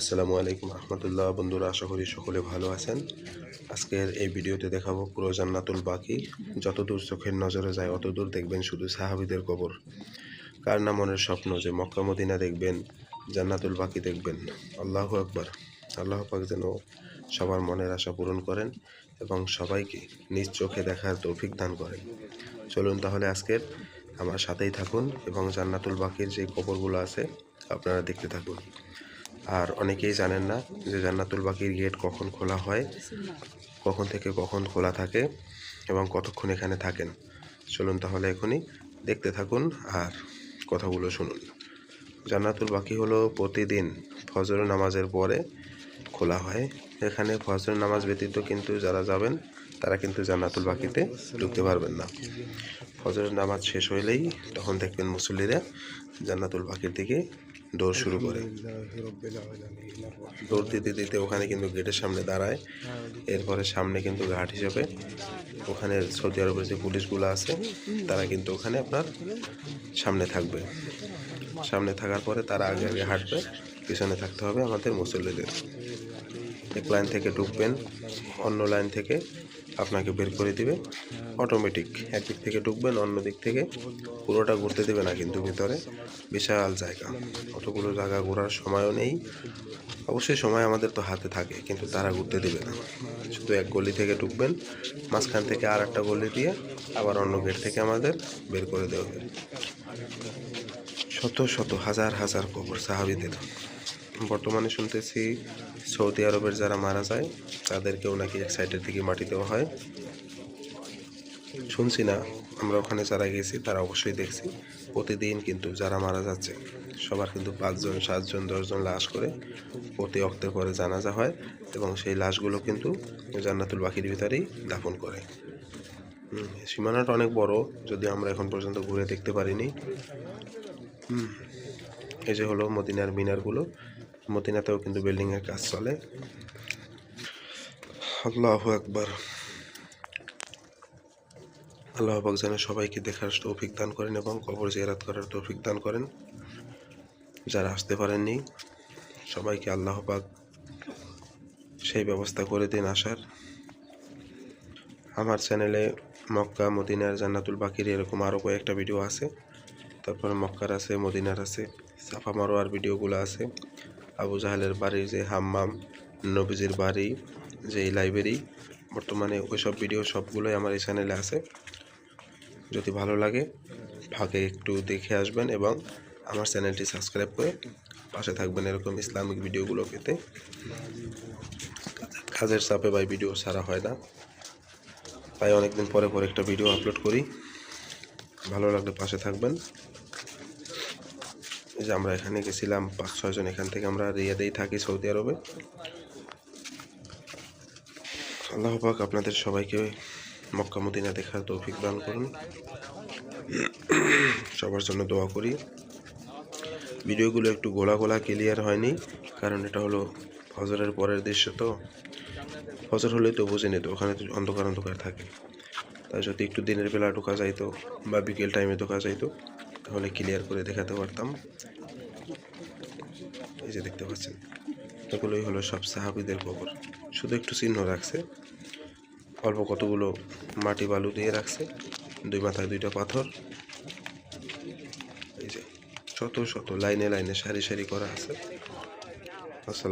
আসসালামু আলাইকুম রহমতুল্লাহ। বন্ধুরা, আশা করি সকলে ভালো আছেন। আজকের এই ভিডিওতে দেখাবো পুরো জান্নাতুল বাকি। যতদূর চোখের নজরে যায়, অতদূর দেখবেন শুধু সাহাবিদের কবর। কার না মনের স্বপ্ন যে মক্কা, মদিনা দেখবেন, জান্নাতুল বাকি দেখবেন। আল্লাহ আকবার। আল্লাহ পাক যেন সবার মনের আশা পূরণ করেন এবং সবাইকে নিজ চোখে দেখার তৌফিক দান করেন। চলুন তাহলে আজকের আমার সাথেই থাকুন এবং জান্নাতুল বাকির যে কবরগুলো আছে, আপনারা দেখতে থাকুন। আর অনেকেই জানেন না যে জান্নাতুল বাকির গেট কখন খোলা হয়, কখন থেকে কখন খোলা থাকে এবং কতক্ষণ এখানে থাকেন। চলুন তাহলে এখনই দেখতে থাকুন আর কথাগুলো শুনুন। জান্নাতুল বাকি হলো প্রতিদিন ফজর নামাজের পরে খোলা হয়। এখানে ফজর নামাজ ব্যতীত কিন্তু যারা যাবেন, তারা কিন্তু জান্নাতুল বাকিতে ঢুকতে পারবেন না। ফজরের নামাজ শেষ হইলেই তখন দেখবেন মুসল্লিরা জান্নাতুল বাকির দিকে দৌড় শুরু করে। দৌড় দিতে দিতে ওখানে কিন্তু গেটের সামনে দাঁড়ায়। এরপরে সামনে কিন্তু ঘাট হিসেবে ওখানে সৌদি আরবের যে পুলিশগুলো আছে, তারা কিন্তু ওখানে আপনার সামনে থাকবে। সামনে থাকার পরে তারা আগে আগে হাঁটবে, পিছনে থাকতে হবে আমাদের মুসল্লিদের। এক লাইন থেকে ঢুকবেন, অন্য লাইন থেকে আপনাকে বের করে দিবে। অটোমেটিক একদিক থেকে ঢুকবেন, অন্য দিক থেকে পুরোটা ঘুরতে দেবে না কিন্তু ভিতরে। বিশাল জায়গা। অতগুলো জায়গা ঘোরার সময়ও নেই। অবশ্যই সময় আমাদের তো হাতে থাকে, কিন্তু তারা ঘুরতে দেবে না। শুধু এক গলি থেকে ঢুকবেন, মাঝখান থেকে আর একটা গলি দিয়ে আবার অন্য গেট থেকে আমাদের বের করে দেওয়া হবে। শত শত, হাজার হাজার কবর সাহাবিদের। বর্তমানে শুনতেছি সৌদি আরবের যারা মারা যায়, তাদেরকেও নাকি এক সাইডের দিকে মাটি দেওয়া হয়। শুনছি না, আমরা ওখানে যারা গেছি, তারা অবশ্যই দেখছি। প্রতিদিন কিন্তু যারা মারা যাচ্ছে, সবার কিন্তু পাঁচজন, সাতজন, দশজন লাশ করে প্রতি অক্তের পরে জানাজা হয় এবং সেই লাশগুলো কিন্তু জান্নাতুল বাকির ভিতরেই দাফন করে। সীমানাটা অনেক বড় যদি আমরা এখন পর্যন্ত ঘুরে দেখতে পারিনি। এই যে হলো মদিনার মিনারগুলো। মদিনাতেও কিন্তু বিল্ডিংয়ের কাজ চলে। আল্লাহ একবার আল্লাহ পাক যেন সবাইকে দেখার তৌফিক দান করেন এবং কবর জিয়ারাত করার তৌফিক দান করেন। যারা আসতে পারেননি, সবাইকে আল্লাহ পাক সেই ব্যবস্থা করে দিন আসার। আমার চ্যানেলে মক্কা, মদিনার জান্নাতুল বাকির এরকম আরও কয়েকটা ভিডিও আছে। তারপরে মক্কার আছে, মদিনার আছে, সাফা মারোয়ার ভিডিওগুলো আছে। আবু জাহালের বাড়ির যে হাম্মাম নবীজির বাড়ি যে লাইব্রেরি বর্তমানে ওইসব ভিডিও সবগুলোই আমার এই চ্যানেলে আছে। যদি ভালো লাগে ফাঁকে একটু দেখে আসবেন এবং আমার চ্যানেলটি সাবস্ক্রাইব করে পাশে থাকবেন এরকম ইসলামিক ভিডিওগুলো পেতে। কাজের চাপে বা ভিডিও ছাড়া হয় না। তাই অনেকদিন পরে পরে একটা ভিডিও আপলোড করি। ভালো লাগলে পাশে থাকবেন। যে আমরা এখানে গেছিলাম পাঁচ ছয়জন এখান থেকে আমরা রিয়াদেই থাকি সৌদি আরবে। আল্লাহ পাক আপনাদের সবাইকে মক্কা মদিনা দেখার তৌফিক দান করুন। সবার জন্য দোয়া করি। ভিডিওগুলো একটু গোলা গোলা ক্লিয়ার হয়নি, কারণ এটা হলো ফজরের পরের দৃশ্য তো। ফজর হলে তো বুঝে নিত, ওখানে তো অন্ধকার অন্ধকার থাকে। তাই যদি একটু দিনের বেলা ঢোকা যাইতো বা বিকেল টাইমে ঢোকা যাইতো তাহলে ক্লিয়ার করে দেখাতে পারতাম। এই যে দেখতে পাচ্ছেন, এগুলোই হলো সব সাহাবিদের কবর। শুধু একটু চিহ্ন রাখছে। অল্প কতগুলো মাটি বালু দিয়ে রাখছে। দুই মাথায় দুইটা পাথর। এই যে শত শত লাইনে লাইনে সারি সারি করা আছে। আসসালাম